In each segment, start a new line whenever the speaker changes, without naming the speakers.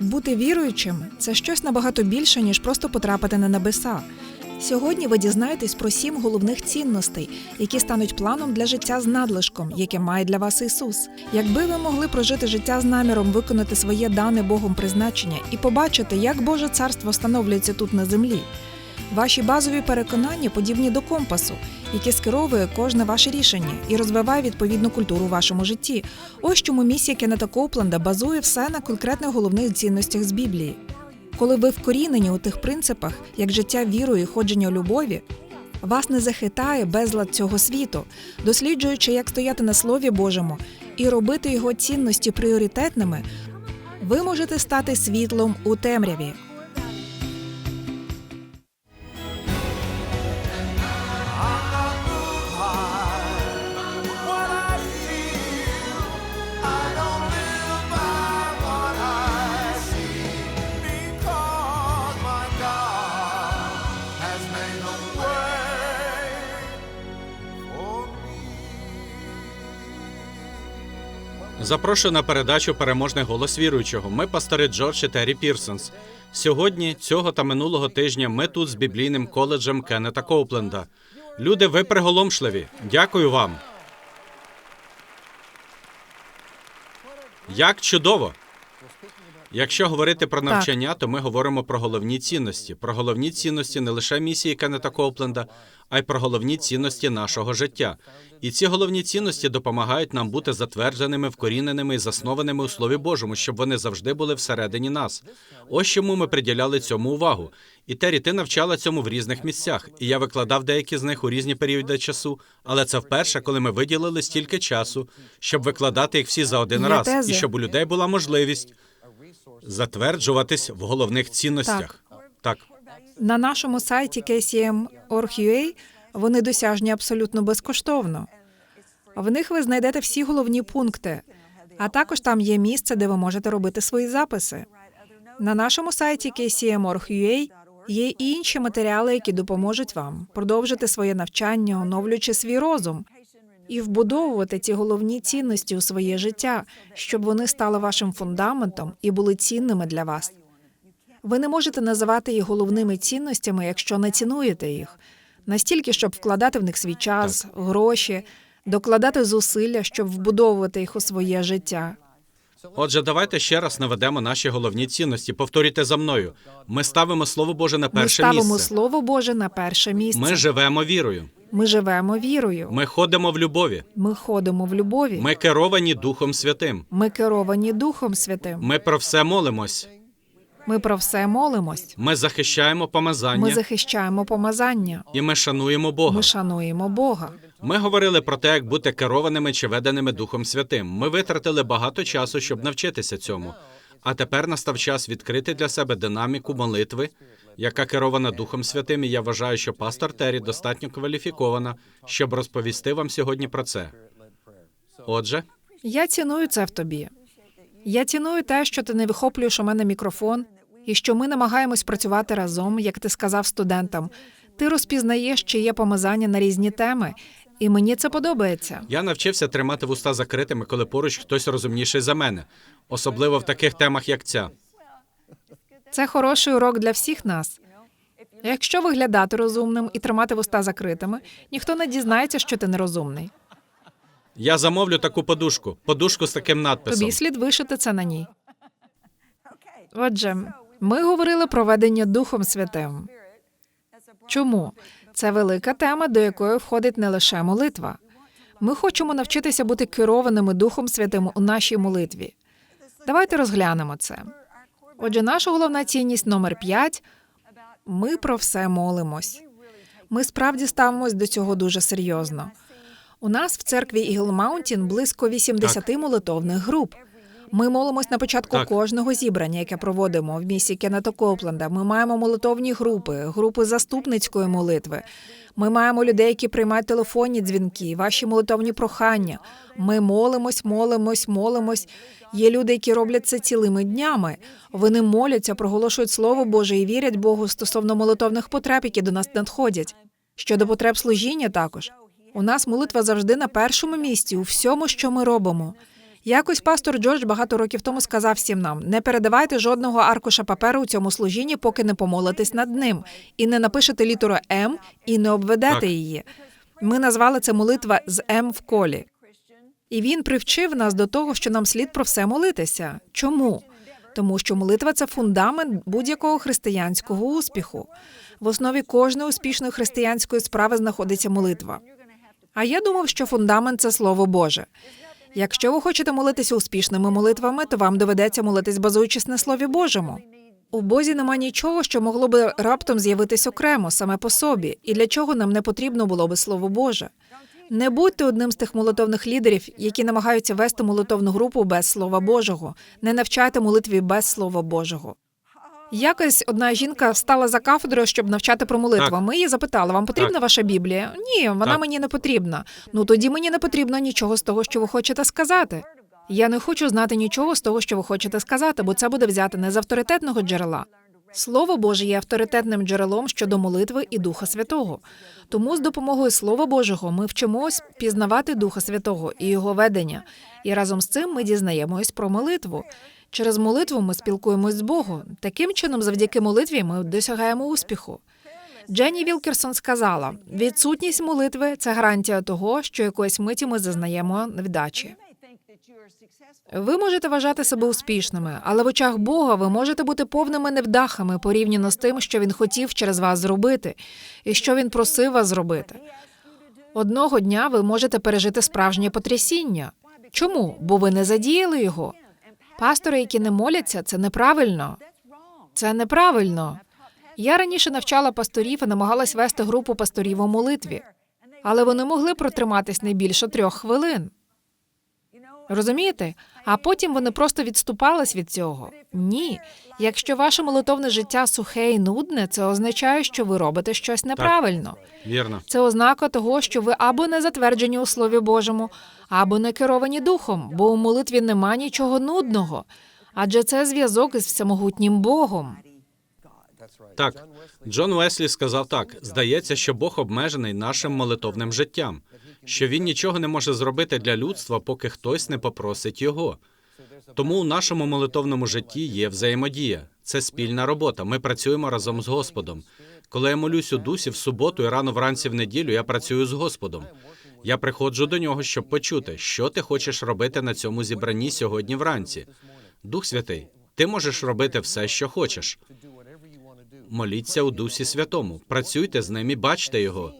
Бути віруючим це щось набагато більше, ніж просто потрапити на небеса. Сьогодні ви дізнаєтесь про сім головних цінностей, які стануть планом для життя з надлишком, яке має для вас Ісус. Якби ви могли прожити життя з наміром виконати своє дане Богом призначення і побачити, як Боже царство встановлюється тут на землі. Ваші базові переконання подібні до компасу, який скеровує кожне ваше рішення і розвиває відповідну культуру у вашому житті. Ось чому місія Кеннета Коупленда базує все на конкретних головних цінностях з Біблії. Коли ви вкорінені у тих принципах, як життя вірою і ходження у любові, вас не захитає безлад цього світу, досліджуючи, як стояти на Слові Божому і робити його цінності пріоритетними, ви можете стати світлом у темряві.
Запрошую на передачу Переможний голос віруючого. Ми пастори Джордж і Террі Пірсонс. Сьогодні, цього та минулого тижня, ми тут з біблійним коледжем Кеннета Коупленда. Люди, ви приголомшливі. Дякую вам. Як чудово! Якщо говорити про навчання, то ми говоримо про головні цінності. Про головні цінності не лише місії Кеннета Коупленда, а й про головні цінності нашого життя. І ці головні цінності допомагають нам бути затвердженими, вкоріненими і заснованими у Слові Божому, щоб вони завжди були всередині нас. Ось чому ми приділяли цьому увагу. І Террі, ти навчала цьому в різних місцях, і я викладав деякі з них у різні періоди часу. Але це вперше, коли ми виділили стільки часу, щоб викладати їх всі за один
Є
раз,
тези.
і щоб у людей була можливість затверджуватись в головних цінностях. Так.
На нашому сайті KCM.org.ua вони досяжні абсолютно безкоштовно. В них ви знайдете всі головні пункти, а також там є місце, де ви можете робити свої записи. На нашому сайті KCM.org.ua є і інші матеріали, які допоможуть вам продовжити своє навчання, оновлюючи свій розум і вбудовувати ці головні цінності у своє життя, щоб вони стали вашим фундаментом і були цінними для вас. Ви не можете називати їх головними цінностями, якщо не цінуєте їх настільки, щоб вкладати в них свій час, гроші, докладати зусилля, щоб вбудовувати їх у своє життя.
Отже, давайте ще раз наведемо наші головні цінності. Повторюйте за мною. Ми ставимо Слово Боже на
Ми
перше
ставимо
місце.
слово Боже на перше місце.
Ми живемо вірою.
Ми живемо вірою.
Ми ходимо в любові.
Ми ходимо в любові.
Ми керовані Духом Святим.
Ми керовані Духом Святим.
Ми про все молимось.
Ми про все молимось.
Ми захищаємо помазання
Ми захищаємо помазання.
і ми шануємо Бога.
Ми шануємо Бога.
Ми говорили про те, як бути керованими чи веденими Духом Святим. Ми витратили багато часу, щоб навчитися цьому. А тепер настав час відкрити для себе динаміку молитви, яка керована Духом Святим. І я вважаю, що пастор Террі достатньо кваліфікована, щоб розповісти вам сьогодні про це. Отже,
Я ціную це в тобі. Я ціную те, що ти не вихоплюєш у мене мікрофон, і що ми намагаємось працювати разом, як ти сказав студентам. Ти розпізнаєш, чи є помазання на різні теми, і мені це подобається.
я навчився тримати вуста закритими, коли поруч хтось розумніший за мене, особливо в таких темах, як ця.
Це хороший урок для всіх нас. Якщо виглядати розумним і тримати вуста закритими, ніхто не дізнається, що ти нерозумний.
Я замовлю таку подушку, подушку з таким надписом.
Тобі слід вишити це на ній. Отже, ми говорили про ведення Духом Святим. Чому? Це велика тема, до якої входить не лише молитва. Ми хочемо навчитися бути керованими Духом Святим у нашій молитві. Давайте розглянемо це. Отже, наша головна цінність номер 5 – ми про все молимось. Ми справді ставимось до цього дуже серйозно. У нас в церкві Eagle Mountain близько 80 молитовних груп. Ми молимось на початку
Так.
кожного зібрання, яке проводимо в місті Кеннета Копленда. Ми маємо молитовні групи, групи заступницької молитви. Ми маємо людей, які приймають телефонні дзвінки, ваші молитовні прохання. Ми молимось, молимось, молимось. Є люди, які роблять це цілими днями. Вони моляться, проголошують слово Боже і вірять Богу стосовно молитовних потреб, які до нас надходять. Щодо потреб служіння також. У нас молитва завжди на першому місці у всьому, що ми робимо. Якось пастор Джордж багато років тому сказав всім нам: не передавайте жодного аркуша паперу у цьому служінні, поки не помолитесь над ним, і не напишете літеру М і не обведете
Так.
її. Ми назвали це молитва з М в колі. І він привчив нас до того, що нам слід про все молитися. Чому? Тому що молитва це фундамент будь-якого християнського успіху. В основі кожної успішної християнської справи знаходиться молитва. А я думав, що фундамент це Слово Боже. Якщо ви хочете молитися успішними молитвами, то вам доведеться молитись, базуючись на Слові Божому. У Бозі нема нічого, що могло би раптом з'явитись окремо, саме по собі, і для чого нам не потрібно було би Слово Боже. Не будьте одним з тих молитовних лідерів, які намагаються вести молитовну групу без Слова Божого. Не навчайте молитві без Слова Божого. Якось одна жінка встала за кафедрою, щоб навчати про молитву.
Так.
Ми її запитали: вам потрібна
Так.
ваша Біблія? Ні, вона
Так.
мені не потрібна. Ну тоді мені не потрібно нічого з того, що ви хочете сказати. Я не хочу знати нічого з того, що ви хочете сказати, бо це буде взяти не з авторитетного джерела. Слово Боже є авторитетним джерелом щодо молитви і Духа Святого. Тому з допомогою Слова Божого ми вчимось пізнавати Духа Святого і його ведення. І разом з цим ми дізнаємось про молитву. Через молитву ми спілкуємось з Богом. Таким чином, завдяки молитві, ми досягаємо успіху. Дженні Вілкерсон сказала: відсутність молитви це гарантія того, що якоїсь миті ми зазнаємо невдачі. Ви можете вважати себе успішними, але в очах Бога ви можете бути повними невдахами порівняно з тим, що він хотів через вас зробити, і що він просив вас зробити. Одного дня ви можете пережити справжнє потрясіння. Чому? Бо ви не задіяли його. Пастори, які не моляться, це неправильно. Це неправильно. Я раніше навчала пасторів і намагалась вести групу пасторів у молитві, але вони могли протриматись не більше трьох хвилин. Розумієте? А потім вони просто відступались від цього. Ні. Якщо ваше молитовне життя сухе і нудне, це означає, що ви робите щось неправильно.
Вірно.
Це ознака того, що ви або не затверджені у Слові Божому, або не керовані духом, бо у молитві нема нічого нудного. Адже це зв'язок із всемогутнім Богом.
Так, Джон Уеслі сказав так: здається, що Бог обмежений нашим молитовним життям, що він нічого не може зробити для людства, поки хтось не попросить його. Тому у нашому молитовному житті є взаємодія. Це спільна робота. Ми працюємо разом з Господом. Коли я молюсь у дусі в суботу і рано вранці в неділю, я працюю з Господом. Я приходжу до нього, щоб почути, що ти хочеш робити на цьому зібранні сьогодні вранці. Дух Святий, ти можеш робити все, що хочеш. Моліться у Дусі Святому. Працюйте з ним і бачте його.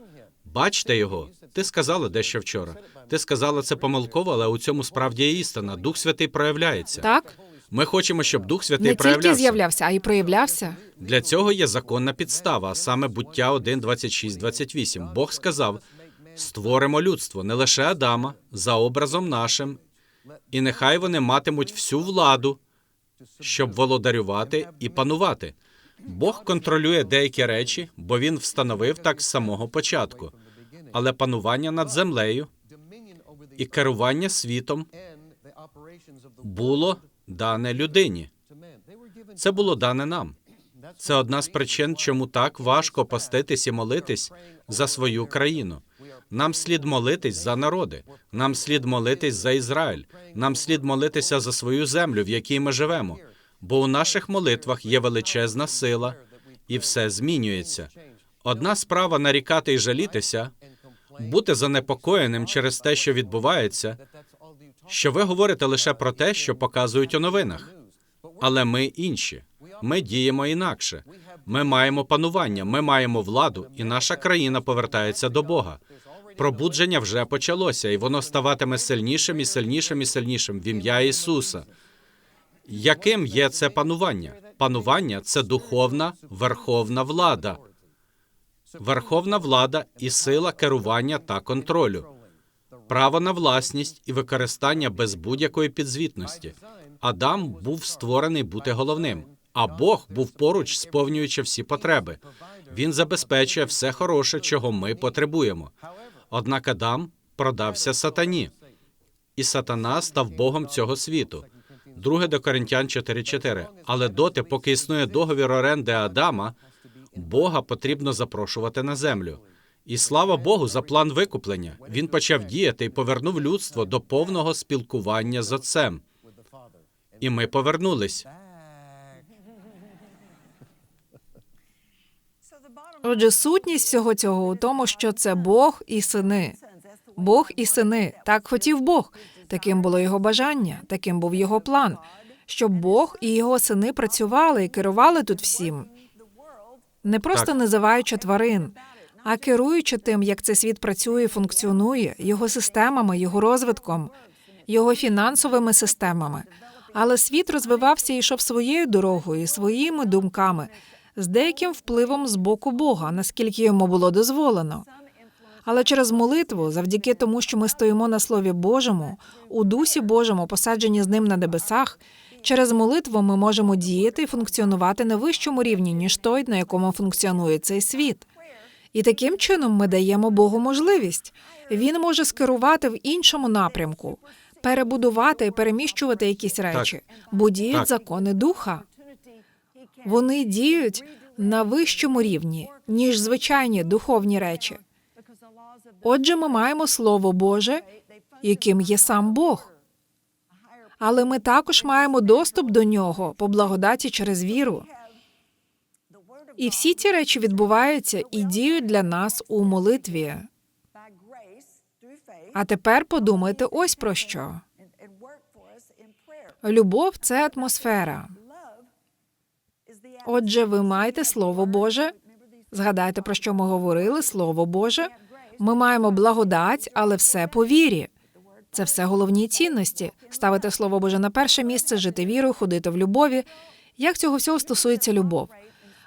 Бачте його. Ти сказала дещо вчора. Ти сказала це помилково, але у цьому справді є істина. Дух Святий проявляється.
Так?
Ми хочемо, щоб Дух Святий
Не тільки з'являвся, а й проявлявся.
Для цього є законна підстава, а саме буття 1, 26, 28. Бог сказав: створимо людство не лише Адама за образом нашим, і нехай вони матимуть всю владу, щоб володарювати і панувати. Бог контролює деякі речі, бо він встановив так з самого початку. Але панування над землею і керування світом було дане людині. Це було дане нам. Це одна з причин, чому так важко поститись і молитись за свою країну. Нам слід молитись за народи. Нам слід молитись за Ізраїль. Нам слід молитися за свою землю, в якій ми живемо. Бо у наших молитвах є величезна сила, і все змінюється. Одна справа нарікати і жалітися, бути занепокоєним через те, що відбувається, що ви говорите лише про те, що показують у новинах. Але ми інші. Ми діємо інакше. Ми маємо панування, ми маємо владу, і наша країна повертається до Бога. Пробудження вже почалося, і воно ставатиме сильнішим і сильнішим і сильнішим в ім'я Ісуса. Яким є це панування? Панування це духовна верховна влада. Верховна влада і сила керування та контролю, право на власність і використання без будь-якої підзвітності. Адам був створений бути головним, а Бог був поруч, сповнюючи всі потреби. Він забезпечує все хороше, чого ми потребуємо. Однак Адам продався сатані, і сатана став Богом цього світу. Друге до Коринтян 4.4. Але доти, поки існує договір оренди Адама, Бога потрібно запрошувати на землю. І слава Богу за план викуплення. Він почав діяти і повернув людство до повного спілкування з Отцем. І ми повернулись.
Отже, сутність всього цього у тому, що це Бог і сини. Бог і сини. Так хотів Бог. Таким було його бажання, таким був його план. Щоб Бог і його сини працювали і керували тут всім, не просто
Так.
називаючи тварин, а керуючи тим, як цей світ працює, і функціонує, його системами, його розвитком, його фінансовими системами. Але світ розвивався і йшов своєю дорогою, своїми думками, з деяким впливом з боку Бога, наскільки йому було дозволено. Але через молитву, завдяки тому, що ми стоїмо на Слові Божому, у Дусі Божому, посаджені з ним на небесах, через молитву ми можемо діяти і функціонувати на вищому рівні, ніж той, на якому функціонує цей світ. І таким чином ми даємо Богу можливість. Він може скерувати в іншому напрямку, перебудувати і переміщувати якісь речі, бо діють закони духа. Вони діють на вищому рівні, ніж звичайні духовні речі. Отже, ми маємо Слово Боже, яким є сам Бог. Але ми також маємо доступ до нього по благодаті через віру. І всі ці речі відбуваються і діють для нас у молитві. А тепер подумайте ось про що. Любов це атмосфера. Отже, ви маєте Слово Боже. Згадайте, про що ми говорили? Слово Боже. Ми маємо благодать, але все по вірі. Це все головні цінності. Ставити Слово Боже на перше місце, жити вірою, ходити в любові. Як цього всього стосується любов?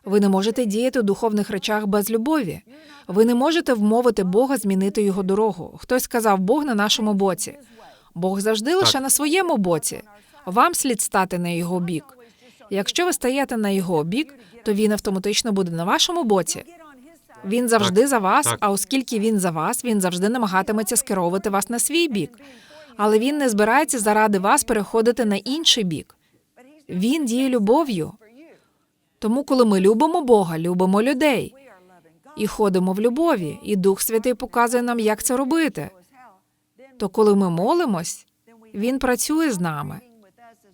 Ви не можете діяти у духовних речах без любові. Ви не можете вмовити Бога змінити його дорогу. Хтось сказав, Бог на нашому боці. Бог завжди лише на своєму боці. Вам слід стати на його бік. Якщо ви стаєте на його бік, то він автоматично буде на вашому боці. Він завжди
Так,
за вас,
так.
а оскільки він за вас, він завжди намагатиметься скеровувати вас на свій бік. Але він не збирається заради вас переходити на інший бік. Він діє любов'ю. Тому, коли ми любимо Бога, любимо людей і ходимо в любові, і Дух Святий показує нам, як це робити. То коли ми молимось, він працює з нами,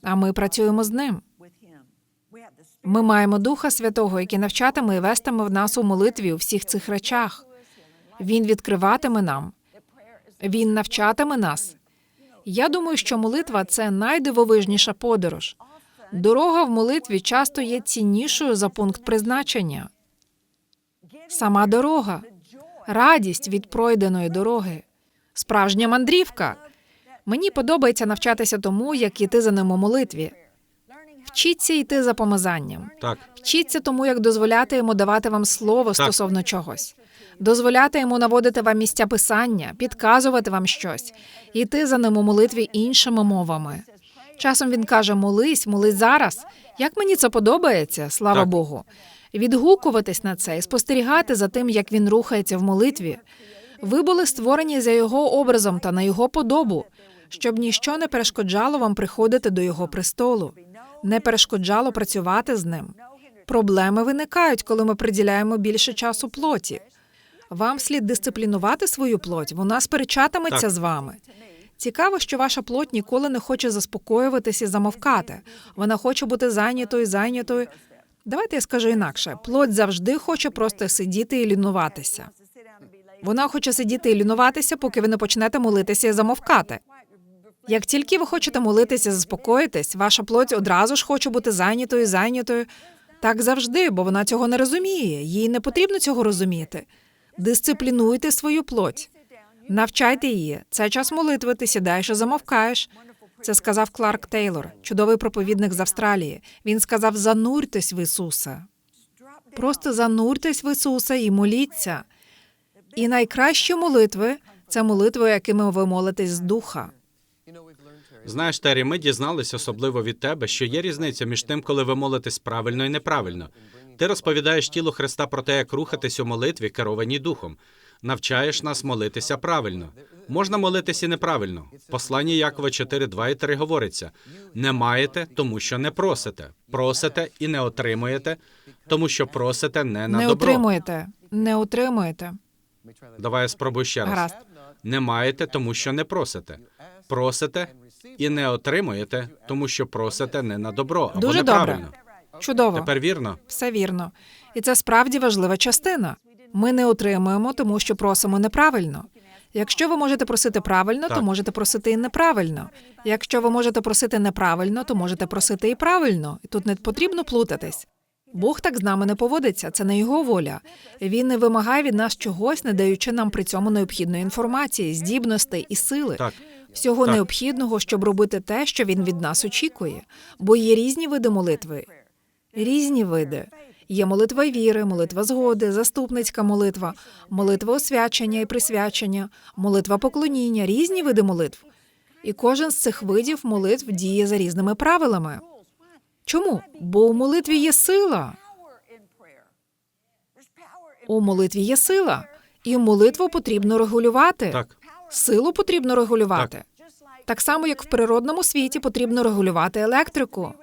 а ми працюємо з ним. Ми маємо Духа Святого, який навчатиме і вестиме в нас у молитві у всіх цих речах. Він відкриватиме нам, він навчатиме нас. Я думаю, що молитва це найдивовижніша подорож. Дорога в молитві часто є ціннішою за пункт призначення. Сама дорога, радість від пройденої дороги, справжня мандрівка. Мені подобається навчатися тому, як іти за ним у молитві. Вчіться йти за помазанням.
Так,
Вчіться тому, як дозволяти йому давати вам слово стосовно чогось, дозволяти йому наводити вам місця писання, підказувати вам щось, іти за ним у молитві іншими мовами. Часом він каже: молись, молись зараз. Як мені це подобається, слава
Так.
Богу. Відгукуватись на це і спостерігати за тим, як він рухається в молитві. Ви були створені за його образом та на його подобу, щоб ніщо не перешкоджало вам приходити до його престолу, не перешкоджало працювати з ним. Проблеми виникають, коли ми приділяємо більше часу плоті. Вам слід дисциплінувати свою плоть, вона сперечатиметься
Так.
з вами. Цікаво, що ваша плоть ніколи не хоче заспокоюватись і замовкати. Вона хоче бути зайнятою, зайнятою. Давайте я скажу інакше: плоть завжди хоче просто сидіти і лінуватися. Вона хоче сидіти і лінуватися, поки ви не почнете молитися і замовкати. Як тільки ви хочете молитися, заспокоїтесь, ваша плоть одразу ж хоче бути зайнятою, зайнятою. Так завжди, бо вона цього не розуміє. Їй не потрібно цього розуміти. Дисциплінуйте свою плоть. Навчайте її. Це час молитви, ти сідаєш і замовкаєш. Це сказав Кларк Тейлор, чудовий проповідник з Австралії. Він сказав: зануртесь в Ісуса. Просто зануртесь в Ісуса і моліться. І найкращі молитви це молитви, якими ви молитесь з духа.
Знаєш, Террі, ми дізналися, особливо від тебе, що є різниця між тим, коли ви молитесь правильно і неправильно. Ти розповідаєш тілу Христа про те, як рухатись у молитві, керованій духом. Навчаєш нас молитися правильно. Можна молитися і неправильно. В Посланні Якова 4, 2 і 3 говориться: не маєте, тому що не просите. Просите і не отримуєте, тому що просите не на
не
добро.
утримуєте, не утримуєте.
Давай я спробую ще раз.
Гаразд.
Не маєте, тому що не просите. Просите і не отримуєте, тому що просите не на добро або
Дуже
неправильно.
добре. Чудово.
Тепер вірно?
Все вірно. І це справді важлива частина. Ми не отримуємо, тому що просимо неправильно. Якщо ви можете просити правильно, то можете просити і неправильно. Якщо ви можете просити неправильно, то можете просити і правильно. І тут не потрібно плутатись. Бог так з нами не поводиться, це не його воля. Він не вимагає від нас чогось, не даючи нам при цьому необхідної інформації, здібностей і сили.
Так.
Всього
Так.
необхідного, щоб робити те, що він від нас очікує. Бо є різні види молитви. Різні види. Є молитва віри, молитва згоди, заступницька молитва, молитва освячення і присвячення, молитва поклоніння, різні види молитв. І кожен з цих видів молитв діє за різними правилами. Чому? Бо у молитві є сила. У молитві є сила, і молитву потрібно регулювати.
Так.
Силу потрібно регулювати. Так само, як в природному світі потрібно регулювати електрику.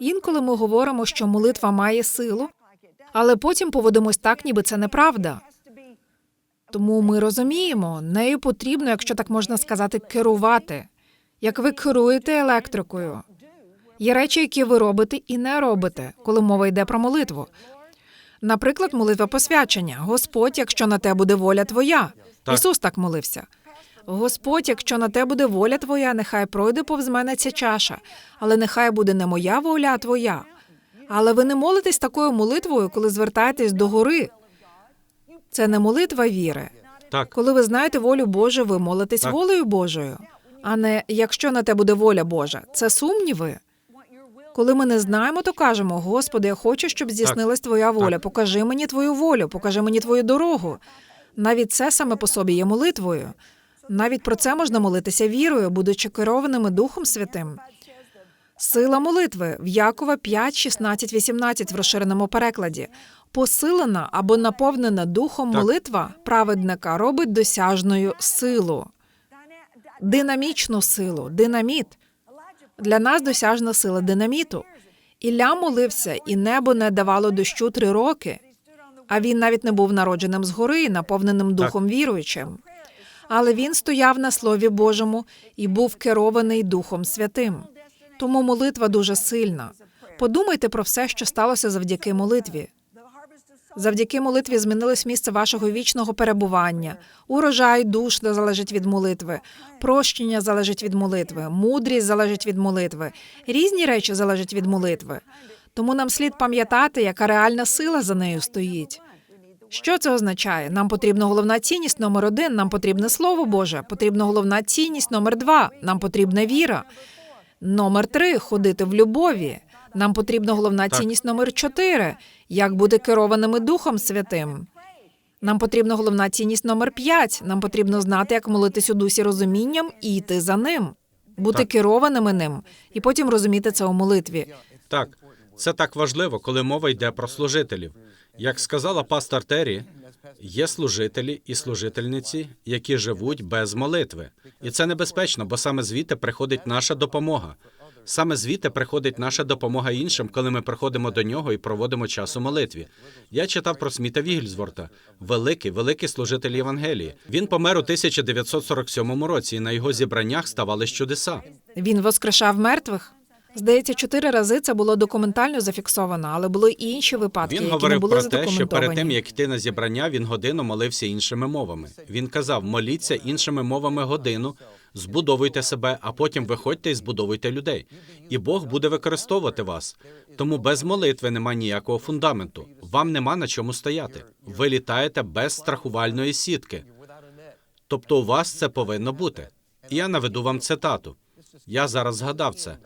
Інколи ми говоримо, що молитва має силу, але потім поводимось так, ніби це неправда. Тому ми розуміємо, нею потрібно, якщо так можна сказати, керувати. Як ви керуєте електрикою. Є речі, які ви робите і не робите, коли мова йде про молитву. Наприклад, молитва посвячення. Господь, якщо на те буде воля твоя.
Так.
Ісус так молився. Господь, якщо на те буде воля твоя, нехай пройде повз мене ця чаша, але нехай буде не моя воля, а твоя. Але ви не молитесь такою молитвою, коли звертаєтесь до гори. Це не молитва віри.
Так.
Коли ви знаєте волю Божу, ви молитесь
Так.
волею Божою, а не якщо на те буде воля Божа. Це сумніви. Коли ми не знаємо, то кажемо: Господи, я хочу, щоб здійснилась Твоя воля.
Так.
Покажи мені Твою волю, покажи мені Твою дорогу. Навіть це саме по собі є молитвою. Навіть про це можна молитися вірою, будучи керованими Духом Святим. Сила молитви в Якова 5, 16, 18 в розширеному перекладі. Посилена або наповнена духом
Так.
молитва праведника робить досяжною силу, динамічну силу, динаміт. Для нас досяжна сила динаміту. Ілля молився, і небо не давало дощу три роки. А він навіть не був народженим згори, наповненим духом віруючим. Але він стояв на Слові Божому і був керований Духом Святим. Тому молитва дуже сильна. Подумайте про все, що сталося завдяки молитві. Завдяки молитві змінилось місце вашого вічного перебування. Урожай душ залежить від молитви, прощення залежить від молитви, мудрість залежить від молитви. Різні речі залежать від молитви. Тому нам слід пам'ятати, яка реальна сила за нею стоїть. Що це означає? Нам потрібна головна цінність номер один. Нам потрібне слово Боже. Потрібна головна цінність номер два. Нам потрібна віра. Номер три ходити в любові. Нам потрібна головна
Так.
цінність номер чотири. Як бути керованими Духом Святим. Нам потрібна головна цінність номер п'ять. Нам потрібно знати, як молитись у дусі розумінням і йти за ним, бути
Так.
керованими ним, і потім розуміти це у молитві.
Так, це так важливо, коли мова йде про служителів. Як сказала пастор Террі, є служителі і служительниці, які живуть без молитви. І це небезпечно, бо саме звідти приходить наша допомога. Саме звідти приходить наша допомога іншим, коли ми приходимо до нього і проводимо час у молитві. Я читав про Сміта Вігельзворта, великий, великий служитель Євангелії. Він помер у 1947 році, і на його зібраннях ставались чудеса.
Він воскрешав мертвих. Здається, чотири рази це було документально зафіксовано, але були і інші випадки,
Він
які не
говорив
були
про те, що перед тим як йти на зібрання, він годину молився іншими мовами. Він казав: моліться іншими мовами годину, збудовуйте себе, а потім виходьте і збудовуйте людей. І Бог буде використовувати вас. Тому без молитви нема ніякого фундаменту. Вам нема на чому стояти. Ви літаєте без страхувальної сітки. Тобто у вас це повинно бути. І я наведу вам цитату. Я зараз згадав це.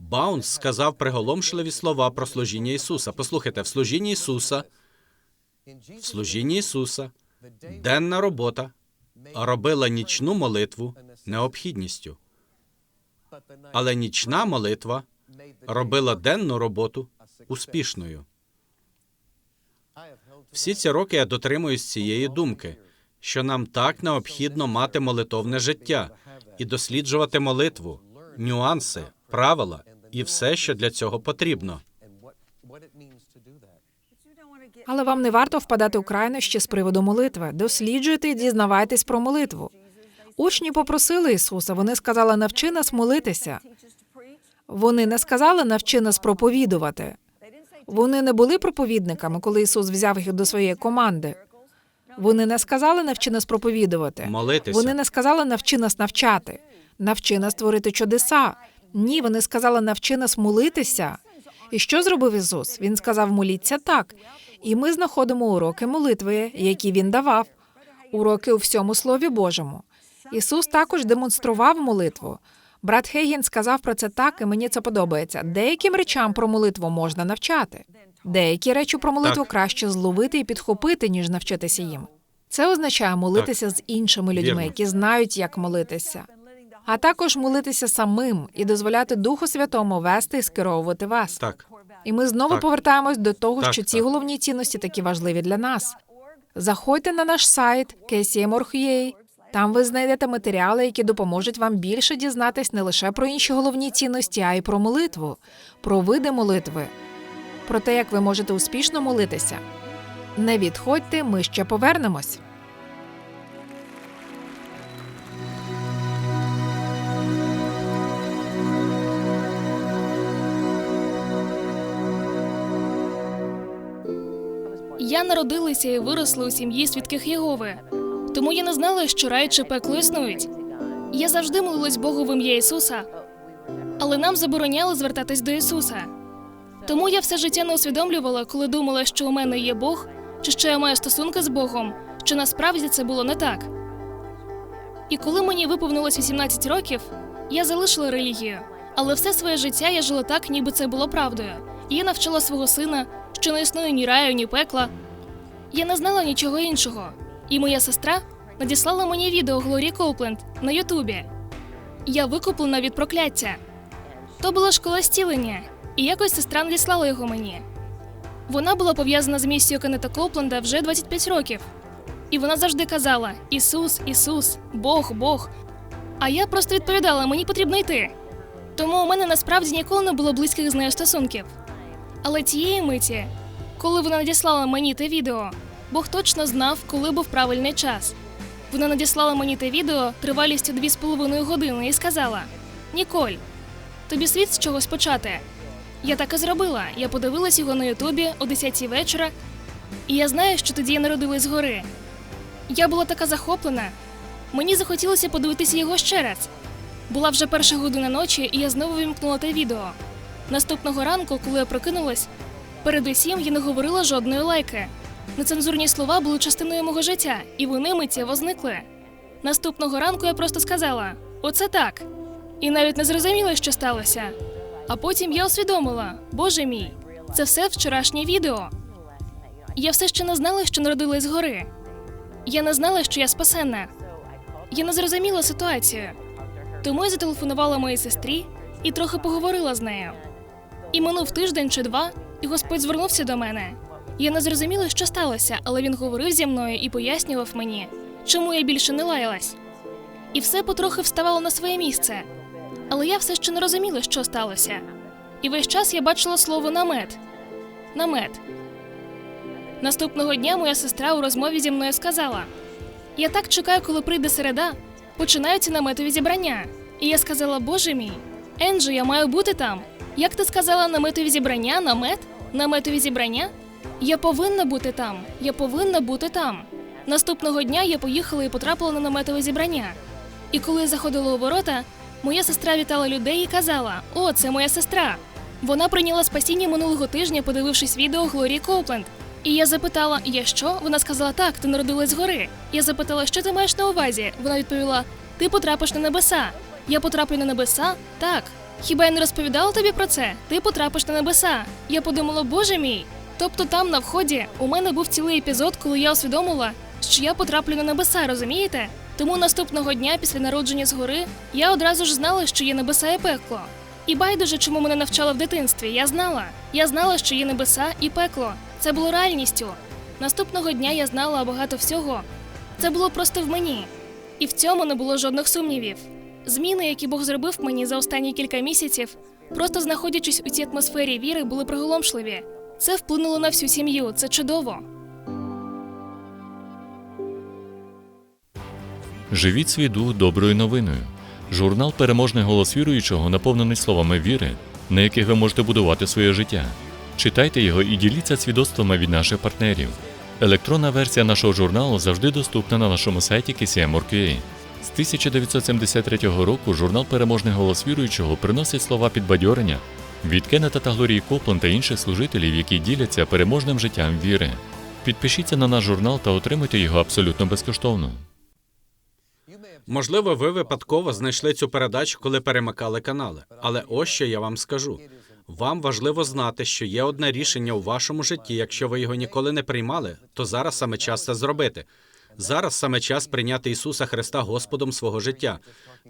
Баунс сказав приголомшливі слова про служіння Ісуса. Послухайте, в служінні Ісуса, в служінні Ісуса, денна робота робила нічну молитву необхідністю. Але нічна молитва робила денну роботу успішною. Всі ці роки я дотримуюсь цієї думки, що нам так необхідно мати молитовне життя і досліджувати молитву, нюанси, правила і все, що для цього потрібно.
Але вам не варто впадати у крайнощі з приводу молитви. Досліджуйте і дізнавайтесь про молитву. Учні попросили Ісуса. Вони сказали, навчи нас молитися. Вони не сказали, навчи нас проповідувати. Вони не були проповідниками, коли Ісус взяв їх до своєї команди. Вони не сказали, навчи нас проповідувати.
Молитися.
Вони не сказали, навчи нас навчати, навчи нас творити чудеса. Ні, вони сказали, навчи нас молитися. І що зробив Ісус? Він сказав, моліться так. І ми знаходимо уроки молитви, які він давав, уроки у всьому Слові Божому. Ісус також демонстрував молитву. Брат Хейген сказав про це так, і мені це подобається. Деяким речам про молитву можна навчати. Деякі речі про молитву
Так.
краще зловити і підхопити, ніж навчитися їм. Це означає молитися з іншими людьми,
Вірно.
які знають, як молитися, а також молитися самим і дозволяти Духу Святому вести і скеровувати вас.
Так.
І ми знову
Так.
повертаємось до того,
Так,
що ці
так.
головні цінності такі важливі для нас. Заходьте на наш сайт KCM.org.ua. Там ви знайдете матеріали, які допоможуть вам більше дізнатись не лише про інші головні цінності, а й про молитву, про види молитви, про те, як ви можете успішно молитися. Не відходьте, ми ще повернемось.
Я народилася і виросла у сім'ї свідких Єгови, тому я не знала, що рай чи пекло існують. Я завжди молилась Богу в ім'я Ісуса, але нам забороняли звертатись до Ісуса. Тому я все життя не усвідомлювала, коли думала, що у мене є Бог, чи що я маю стосунки з Богом, що насправді це було не так. І коли мені виповнилось 18 років, я залишила релігію, але все своє життя я жила так, ніби це було правдою. І я навчила свого сина, що не існує ні раю, ні пекла. Я не знала нічого іншого. І моя сестра надіслала мені відео Глорі Коупленд на Ютубі. Я викуплена від прокляття. То була школа стілення, і якось сестра надіслала його мені. Вона була пов'язана з місією Кеннета Копленда вже 25 років. І вона завжди казала: Ісус, Ісус, Бог, Бог. А я просто відповідала, мені потрібно йти. Тому у мене насправді ніколи не було близьких з нею стосунків. Але тієї миті, коли вона надіслала мені те відео, Бог точно знав, коли був правильний час. Вона надіслала мені те відео тривалістю 2,5 години і сказала: Ніколь, тобі слід з чогось почати. Я так і зробила. Я подивилась його на Ютубі о 10 вечора, і я знаю, що тоді я народилась згори. Я була така захоплена. Мені захотілося подивитися його ще раз. Була вже перша година ночі, і я знову вімкнула те відео. Наступного ранку, коли я прокинулась, передусім я не говорила жодної лайки. Нецензурні слова були частиною мого життя, і вони миттєво зникли. Наступного ранку я просто сказала: Оце так. І навіть не зрозуміла, що сталося. А потім я усвідомила: Боже мій, це все вчорашнє відео. Я все ще не знала, що народилась згори. Я не знала, що я спасенна. Я не зрозуміла ситуацію. Тому я зателефонувала моїй сестрі і трохи поговорила з нею. І минув тиждень чи два, і Господь звернувся до мене. Я не зрозуміла, що сталося, але він говорив зі мною і пояснював мені, чому я більше не лаялась. І все потрохи вставало на своє місце. Але я все ще не розуміла, що сталося. І весь час я бачила слово намет. Намет. Наступного дня моя сестра у розмові зі мною сказала: Я так чекаю, коли прийде середа, починаються наметові зібрання. І я сказала, Боже мій, Енджі, я маю бути там. Як ти сказала наметові зібрання, намет? Наметові зібрання? Я повинна бути там. Я повинна бути там. Наступного дня я поїхала і потрапила на наметове зібрання. І коли заходила у ворота, моя сестра вітала людей і казала: О, це моя сестра. Вона прийняла спасіння минулого тижня, подивившись відео Глорії Копленд. І я запитала, я що? Вона сказала, так, ти народилась згори. Я запитала, що ти маєш на увазі? Вона відповіла: Ти потрапиш на небеса. Я потраплю на небеса? Так. Хіба я не розповідала тобі про це? Ти потрапиш на небеса. Я подумала, боже мій. Тобто там на вході у мене був цілий епізод, коли я усвідомила, що я потраплю на небеса, розумієте? Тому наступного дня після народження згори я одразу ж знала, що є небеса і пекло. І байдуже, чому мене навчали в дитинстві. Я знала. Я знала, що є небеса і пекло. Це було реальністю. Наступного дня я знала багато всього. Це було просто в мені. І в цьому не було жодних сумнівів. Зміни, які Бог зробив мені за останні кілька місяців, просто знаходячись у цій атмосфері віри, були приголомшливі. Це вплинуло на всю сім'ю. Це чудово.
Живіть свій дух доброю новиною. Журнал Переможний голос віруючого наповнений словами віри, на яких ви можете будувати своє життя. Читайте його і діліться свідоцтвами від наших партнерів. Електронна версія нашого журналу завжди доступна на нашому сайті KCM.org.ua. З 1973 року журнал Переможний голос віруючого приносить слова підбадьорення від Кеннета та Глорії Коплен та інших служителів, які діляться переможним життям віри. Підпишіться на наш журнал та отримуйте його абсолютно безкоштовно.
Можливо, ви випадково знайшли цю передачу, коли перемикали канали. Але ось що я вам скажу. Вам важливо знати, що є одне рішення у вашому житті. Якщо ви його ніколи не приймали, то зараз саме час це зробити. Зараз саме час прийняти Ісуса Христа Господом свого життя.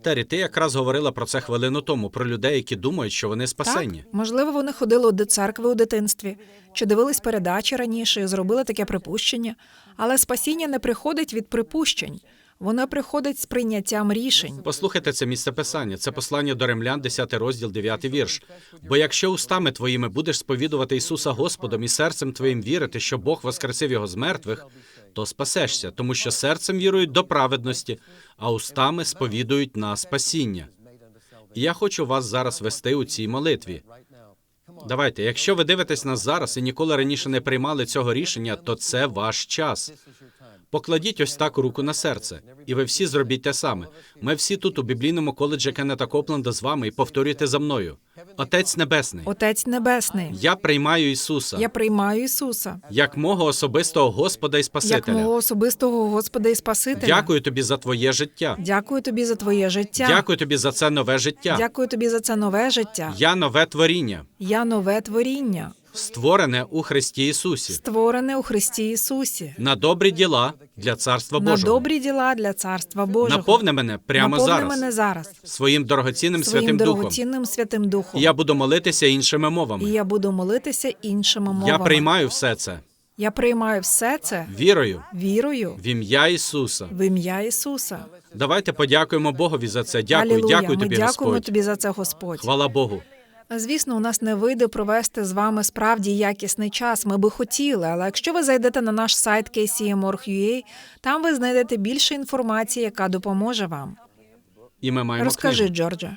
Тері, ти якраз говорила про це хвилину тому, про людей, які думають, що вони спасенні.
Так, можливо, вони ходили до церкви у дитинстві, чи дивились передачі раніше і зробили таке припущення. Але спасіння не приходить від припущень, воно приходить з прийняттям рішень.
Послухайте це місце писання. Це послання до римлян, 10 розділ, 9 вірш. Бо якщо устами твоїми будеш сповідувати Ісуса Господом і серцем твоїм вірити, що Бог воскресив його з мертвих, то спасешся, тому що серцем вірують до праведності, а устами сповідують на спасіння. І я хочу вас зараз вести у цій молитві. Давайте, якщо ви дивитесь нас зараз і ніколи раніше не приймали цього рішення, то це ваш час. Покладіть ось так руку на серце, і ви всі зробіть те саме. Ми всі тут у біблійному коледжі Кеннета Копленда з вами і повторюйте за мною. Отець Небесний,
Отець Небесний,
я приймаю Ісуса
я приймаю Ісуса
як мого особистого Господа і
як
Спасителя.
мого особистого Господа і Спасителя.
Дякую тобі за твоє життя.
Дякую тобі за твоє життя.
Дякую тобі за це нове життя.
Дякую тобі за це нове життя.
Я нове творіння,
Я нове творіння,
створене у Христі Ісусі,
створене у Христі Ісусі.
на добрі діла для Царства
На добрі діла для Царства Божого.
Наповни мене прямо
Наповни
зараз
мене зараз
своїм дорогоцінним
своїм
святим духом.
святим духом.
І я буду молитися іншими
І
мовами.
я буду молитися іншими мовами.
Я приймаю все це
Я приймаю все це
вірою
вірою
в ім'я Ісуса.
в ім'я Ісуса.
Давайте подякуємо Богові за це. Дякую,
Алілуя.
дякую
Ми
тобі,
дякуємо
Господь.
тобі за це, Господь.
Хвала Богу.
Звісно, у нас не вийде провести з вами справді якісний час. Ми би хотіли, але якщо ви зайдете на наш сайт KCM.org.ua, там ви знайдете більше інформації, яка допоможе вам.
І ми маємо
Розкажи,
книгу.
Джордже.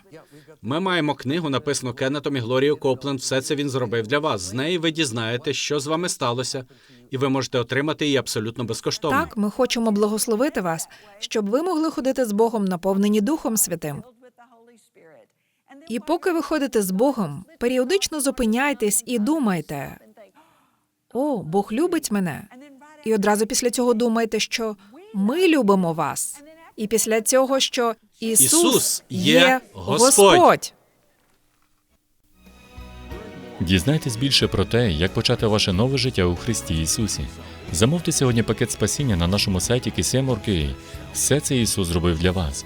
Ми маємо книгу, написану Кеннетом і Глорією Копленд. Все це він зробив для вас. З неї ви дізнаєте, що з вами сталося, і ви можете отримати її абсолютно безкоштовно.
Так, ми хочемо благословити вас, щоб ви могли ходити з Богом, наповнені Духом Святим. І поки ви ходите з Богом, періодично зупиняйтесь і думайте: О, Бог любить мене. І одразу після цього думайте, що ми любимо вас. І після цього, що Ісус,
є
Господь.
Дізнайтесь більше про те, як почати ваше нове життя у Христі Ісусі. Замовте сьогодні пакет спасіння на нашому сайті KCM.org.ua. Все це Ісус зробив для вас.